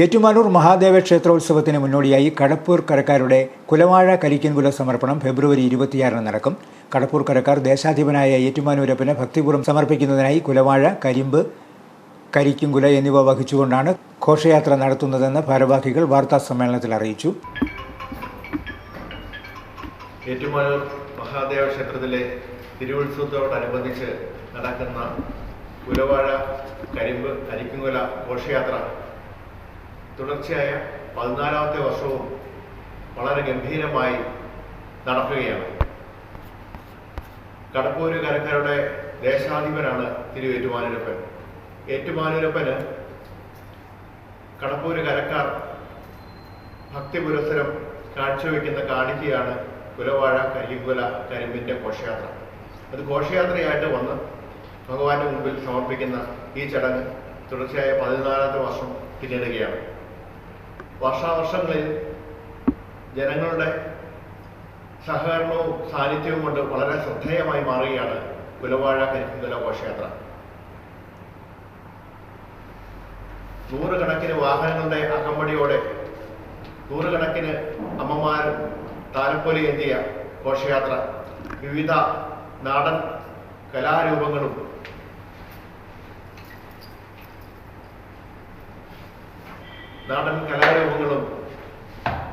ഏറ്റുമാനൂർ മഹാദേവ ക്ഷേത്രോത്സവത്തിന് മുന്നോടിയായി കടപ്പൂർ കരക്കാരുടെ കുലവാഴ കരിക്കൻകുല സമർപ്പണം ഫെബ്രുവരി ഇരുപത്തിയാറിന് നടക്കും. കടപ്പൂർ കരക്കാർ ദേശാധിപനായ ഏറ്റുമാനൂരപ്പന് ഭക്തിപൂർവം സമർപ്പിക്കുന്നതിനായി കുലവാഴ കരിമ്പ് കരിക്കുംകുല എന്നിവ വഹിച്ചുകൊണ്ടാണ് ഘോഷയാത്ര നടത്തുന്നതെന്ന് ഭാരവാഹികൾ വാർത്താ സമ്മേളനത്തിൽ അറിയിച്ചു. ഏറ്റുമാനൂർ മഹാദേവ ക്ഷേത്രത്തിലെ തിരുവുത്സവത്തോടനുബന്ധിച്ച് നടക്കുന്ന കുലവാഴ കരിമ്പ് കരിക്കുംകുല ഘോഷയാത്ര തുടർച്ചയായ പതിനാലാമത്തെ വർഷവും വളരെ ഗംഭീരമായി നടക്കുകയാണ്. കടപ്പൂര് കരക്കാരുടെ ദേശാധിപനാണ് തിരു ഏറ്റുമാനൂരപ്പൻ ഏറ്റുമാനൂരപ്പന് കടപ്പൂര് കരക്കാർ ഭക്തി പുരസരം കാഴ്ചവെക്കുന്ന കാണിക്കയാണ് കുലവാഴ കരിങ്കുല കരിമ്പിന്റെ ഘോഷയാത്ര. അത് ഘോഷയാത്രയായിട്ട് വന്ന് ഭഗവാന്റെ മുമ്പിൽ സമർപ്പിക്കുന്ന ഈ ചടങ്ങ് തുടർച്ചയായ പതിനാലാമത്തെ വർഷം പിന്നിടുകയാണ്. വർഷാവർഷങ്ങളിൽ ജനങ്ങളുടെ സഹകരണവും സാന്നിധ്യവും കൊണ്ട് വളരെ ശ്രദ്ധേയമായി മാറുകയാണ് കുലവാഴ കരിങ്കുല ഘോഷയാത്ര. നൂറുകണക്കിന് വാഹനങ്ങളുടെ അകമ്പടിയോടെ നൂറുകണക്കിന് അമ്മമാർ താലപ്പൊലി എന്തിയ ഘോഷയാത്ര. വിവിധ നാടൻ കലാരൂപങ്ങളും നാടൻ കലാരൂപങ്ങളും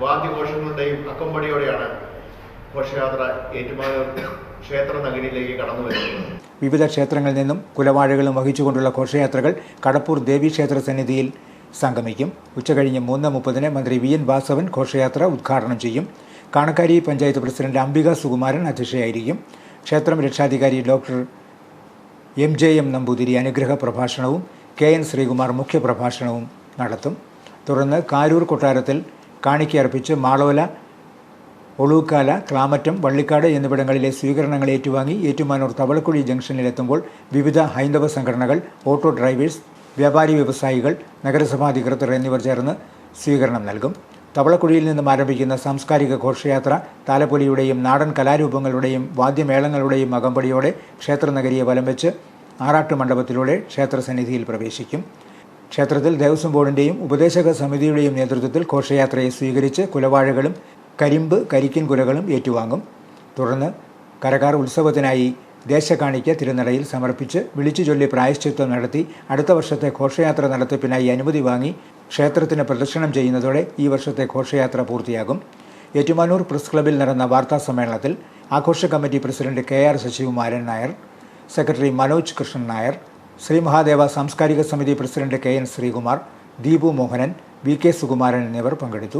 വാദ്യഘോഷങ്ങളുടെയും അക്കമ്പടിയോടെയാണ് ഘോഷയാത്ര ഏറ്റുമാനൂർ ക്ഷേത്ര നഗരിയിലേക്ക് കടന്നു വരുന്നത്. വിവിധ ക്ഷേത്രങ്ങളിൽ നിന്നും കുലവാഴകളും വഹിച്ചുകൊണ്ടുള്ള ഘോഷയാത്രകൾ കടപ്പൂർ ദേവീക്ഷേത്ര സന്നിധിയിൽ സംഗമിക്കും. ഉച്ചകഴിഞ്ഞ് മൂന്ന് മുപ്പതിന് മന്ത്രി വി എൻ വാസവൻ ഘോഷയാത്ര ഉദ്ഘാടനം ചെയ്യും. കാണക്കാരി പഞ്ചായത്ത് പ്രസിഡന്റ് അംബിക സുകുമാരൻ അധ്യക്ഷയായിരിക്കും. ക്ഷേത്രം രക്ഷാധികാരി doctor M J M Namboothiri അനുഗ്രഹ പ്രഭാഷണവും കെ എൻ ശ്രീകുമാർ മുഖ്യപ്രഭാഷണവും നടത്തും. തുടർന്ന് കാരൂർ കൊട്ടാരത്തിൽ കാണിക്കയർപ്പിച്ച് മാളോല ഒളൂക്കാല ക്ലാമറ്റം വള്ളിക്കാട് എന്നിവിടങ്ങളിലെ സ്വീകരണങ്ങൾ ഏറ്റുവാങ്ങി ഏറ്റുമാനൂർ തവളക്കുഴി ജംഗ്ഷനിലെത്തുമ്പോൾ വിവിധ ഹൈന്ദവ സംഘടനകൾ ഓട്ടോ ഡ്രൈവേഴ്സ് വ്യാപാരി വ്യവസായികൾ നഗരസഭാധികൃതർ എന്നിവർ ചേർന്ന് സ്വീകരണം നൽകും. തവളക്കുഴിയിൽ നിന്നും ആരംഭിക്കുന്ന സാംസ്കാരിക ഘോഷയാത്ര താലപ്പൊലിയുടെയും നാടൻ കലാരൂപങ്ങളുടെയും വാദ്യമേളങ്ങളുടെയും അകമ്പടിയോടെ ക്ഷേത്രനഗരിയെ വലം വെച്ച് ആറാട്ട് മണ്ഡപത്തിലൂടെ ക്ഷേത്രസന്നിധിയിൽ പ്രവേശിക്കും. ക്ഷേത്രത്തിൽ ദേവസ്വം ബോർഡിന്റെയും ഉപദേശക സമിതിയുടെയും നേതൃത്വത്തിൽ ഘോഷയാത്രയെ സ്വീകരിച്ച് കുലവാഴകളും കരിമ്പ് കരിക്കിൻ കുലകളും ഏറ്റുവാങ്ങും. തുടർന്ന് കരകാർ ഉത്സവത്തിനായി ദേശകാണിക്ക തിരുനടയിൽ സമർപ്പിച്ച് വിളിച്ചു ചൊല്ലി പ്രായശ്ചിത്വം നടത്തി അടുത്ത വർഷത്തെ ഘോഷയാത്ര നടത്തിപ്പിനായി അനുമതി വാങ്ങി ക്ഷേത്രത്തിന് പ്രദക്ഷിണം ചെയ്യുന്നതോടെ ഈ വർഷത്തെ ഘോഷയാത്ര പൂർത്തിയാകും. ഏറ്റുമാനൂർ പ്രസ് ക്ലബിൽ നടന്ന വാർത്താ സമ്മേളനത്തിൽ ആഘോഷ committee president K R Sasikumaran Nair secretary Manoj Krishnan Nair Sree Mahadeva സാംസ്കാരിക സമിതി president K N Sreekumar Deepu Mohanan V K Sukumaran എന്നിവർ പങ്കെടുത്തു.